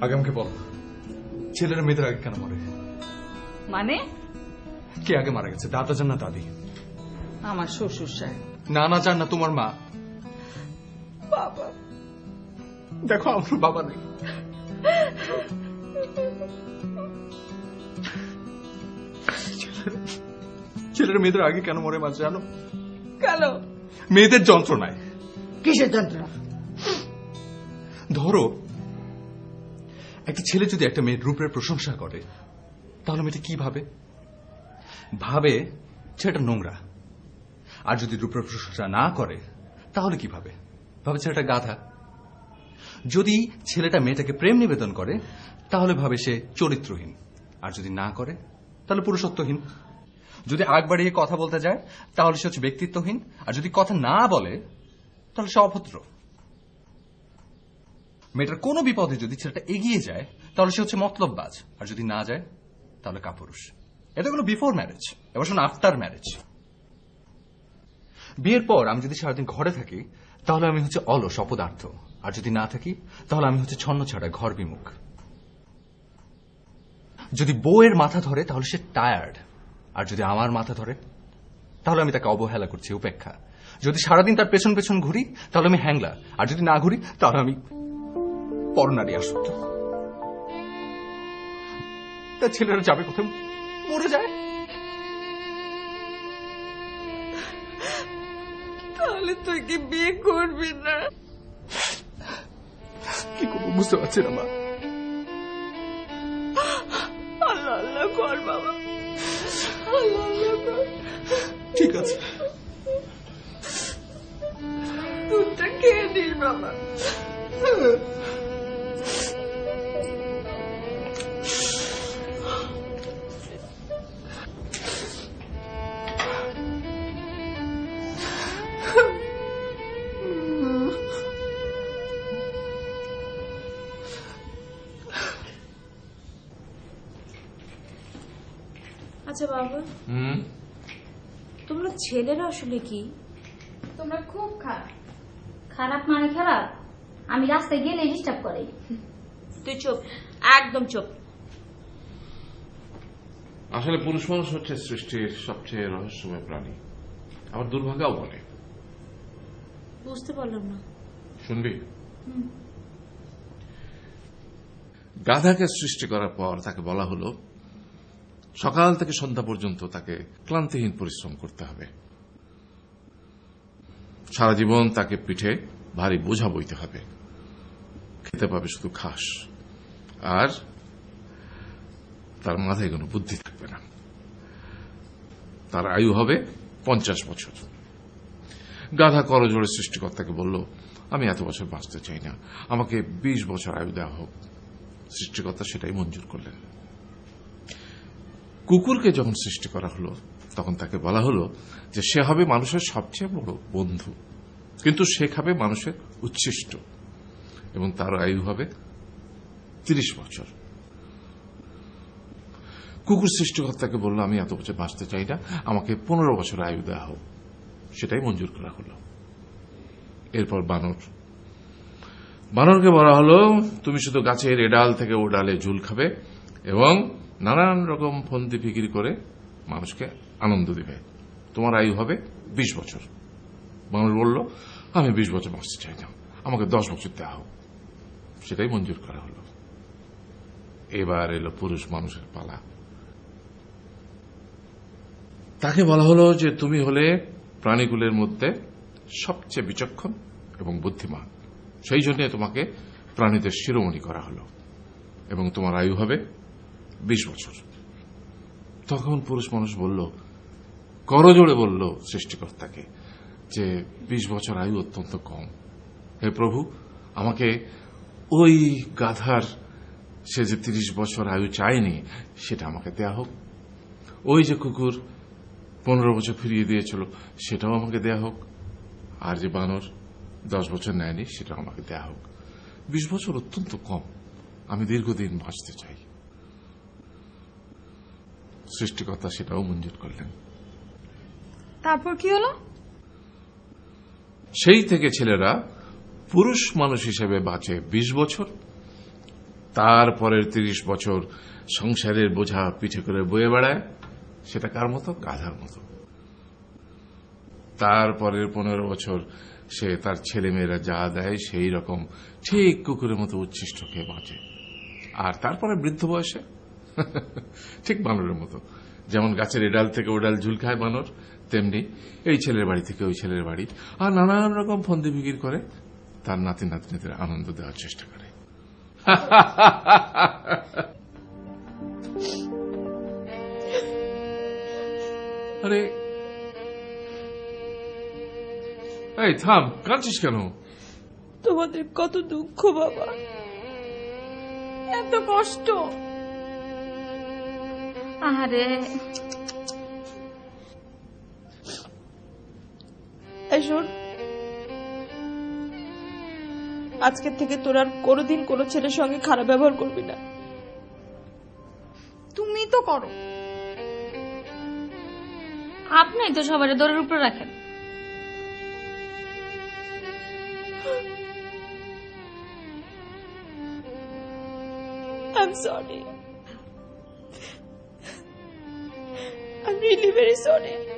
আগে আমাকে বল ছেলেরা মেয়েদের আগে কেন মরে? মানে? কে আগে মারা গেছে দাদা চান না দাদি? আমার শ্বশুর সাহেব। না না চান না তোমার মা? বাবা। দেখো আমার বাবা নেই। ছেলেরা- ছেলেরা মেয়েদের আগে কেন মরে মাঝে জানো? কেন? মেয়েদের যন্ত্রণায়। কিসের যন্ত্রণা? ধরো একটা ছেলে যদি একটা মেয়ের রূপের প্রশংসা করে, তাহলে মেয়েটা কি ভাবে? ভাবে, ছেলেটা নোংরা। আর যদি রূপের প্রশংসা না করে, তাহলে কি ভাবে? ভাবে ছেলেটা গাধা। যদি ছেলেটা মেয়েটাকে প্রেম নিবেদন করে, তাহলে ভাবে সে চরিত্রহীন। আর যদি না করে, তাহলে পুরুষত্বহীন। যদি আগ বাড়িয়ে কথা বলতে যায়, তাহলে সে হচ্ছে ব্যক্তিত্বহীন। আর যদি কথা না বলে, তাহলে সে অভদ্র। মেয়েটার কোনো বিপদে যদি ছেলেটা এগিয়ে যায়, তাহলে সে হচ্ছে মতলববাজ। আর যদি না যায়, তাহলে কাপুরুষ। এটা হলো বিফোর ম্যারেজ এবার শোন আফটার ম্যারেজ বিয়ের পর আমি যদি সারাদিন ঘরে থাকি, তাহলে আমি হচ্ছে অলস, অপদার্থ। আর যদি না থাকি, তাহলে আমি হচ্ছে ছন্ন ছাড়া, ঘর বিমুখ। যদি বউয়ের মাথা ধরে, তাহলে সে টায়ার্ড আর যদি আমার মাথা ধরে, তাহলে আমি তাকে অবহেলা করছি, উপেক্ষা। যদি সারাদিন তার পেছন পেছন ঘুরি, তাহলে আমি হ্যাংলা। আর যদি না ঘুরি, তাহলে আমি পরনারী আসক্ত তা ছেলেরা যাবে কোথায়? মরে যায়। তাহলে তুই কি বিয়ে করবি না? কি করব বুঝতে পারছি না মা। আল্লাহ আল্লাহ কর বাবা। আল্লাহ আল্লাহ কর। ঠিক আছে। আচ্ছা বাবা। হুম? তোমরা ছেলেরা আসলে কি? তোমরা খুব খারাপ খারাপ মানে খারাপ আমি রাস্তায় গেলে ডিস্টার্ব করে। তুই চুপ একদম চুপ। আসলে পুরুষ মানুষ হচ্ছে সৃষ্টির সবচেয়ে রহস্যময় প্রাণী। আবার দুর্ভাগ্যও বলে বুঝতে পারলাম না। শুনবি? গাধাকে সৃষ্টি করার পর তাকে বলা হলো সকাল থেকে সন্ধ্যা পর্যন্ত তাকে ক্লান্তিহীন পরিশ্রম করতে হবে। সারা জীবন তাকে পিঠে ভারী বোঝা বইতে হবে। খেতে পাবে শুধু ঘাস। আর তার মাথায় কোনো বুদ্ধি থাকবে না। তার আয়ু হবে পঞ্চাশ বছর। গাধা করজোড়ে সৃষ্টিকর্তাকে বলল, আমি এত বছর বাঁচতে চাই না। আমাকে বিশ বছর আয়ু দেওয়া হোক। সৃষ্টিকর্তা সেটাই মঞ্জুর করলেন। কুকুরকে যখন সৃষ্টি করা হলো, তখন তাকে বলা হলো যে সে হবে মানুষের সবচেয়ে বড় বন্ধু। কিন্তু সে খাবে মানুষের উচ্ছিষ্ট। এবং তার আয়ু হবে তিরিশ বছর। কুকুর সৃষ্টিকর্তাকে বলল, আমি এত বছর বাঁচতে চাই না, আমাকে পনেরো বছর আয়ু দেওয়া হোক। সেটাই মঞ্জুর করা হলো। এরপর বানর। বানরকে বলা হলো, তুমি শুধু গাছের এডাল থেকে ও ডালে ঝুল খাবে এবং নানান রকম ফন্দি ফিকির করে মানুষকে আনন্দ দিবে। তোমার আয়ু হবে বিশ বছর। মানুষ বলল, আমি বিশ বছর বাঁচতে চাই না। আমাকে দশ বছর দেওয়া হোক। সেটাই মঞ্জুর করা হলো। এবার এলো পুরুষ মানুষের পালা। তাকে বলা হলো যে, তুমি হলে প্রাণীগুলোর মধ্যে সবচেয়ে বিচক্ষণ এবং বুদ্ধিমান। সেই জন্য তোমাকে প্রাণীদের শিরোমণি করা হলো এবং তোমার আয়ু হবে বিশ বছর। তখন পুরুষ মানুষ বলল করজোড়ে বলল সৃষ্টিকর্তাকে যে বিশ বছর আয়ু অত্যন্ত কম। হে প্রভু, আমাকে ওই গাধার সে যে তিরিশ বছর আয়ু চায়নি, সেটা আমাকে দেয়া হোক। ওই যে কুকুর পনেরো বছর ফিরিয়ে দিয়েছিল, সেটাও আমাকে দেয়া হোক। আর যে বানর দশ বছর নেয়নি, সেটাও আমাকে দেয়া হোক। বিশ বছর অত্যন্ত কম। আমি দীর্ঘদিন বাঁচতে চাই। সৃষ্টিকর্তা সেটাও মঞ্জুর করলেন। তারপর কি হলো? সেই থেকে ছেলেরা পুরুষ মানুষ হিসেবে বাঁচে বিশ বছর তারপরের তিরিশ বছর সংসারের বোঝা পিঠে করে বয়ে বেড়ায়। সেটা কার মতো? গাধার মতো। তারপরের পনেরো বছর সে তার ছেলেমেয়েরা যা দেয় সেই রকম ঠিক কুকুরের মতো উচ্ছিষ্ট খেয়ে বাঁচে। আর তারপরে বৃদ্ধ বয়সে ঠিক বানরের মতো। যেমন গাছের এডাল থেকে ওডাল ঝুল খায় বানর, তেমনি এই ছেলের বাড়ি থেকে ওই ছেলের বাড়ি। আর নানান রকম ফন্দি বিক্রি করে তার নাতি নাতনিদের আনন্দ দেওয়ার চেষ্টা করে। আরে, এই থাম, কাঁদছিস কেন? তোমাদের কত দুঃখ বাবা। এত কষ্ট। এই শোন। আজকের থেকে তোর আর কোনোদিন কোনো ছেলের সঙ্গে খারাপ ব্যবহার করবি না। তুমি তো করো। আপনি তো সবার দরের উপরে রাখেন। I'm sorry. liberi sono.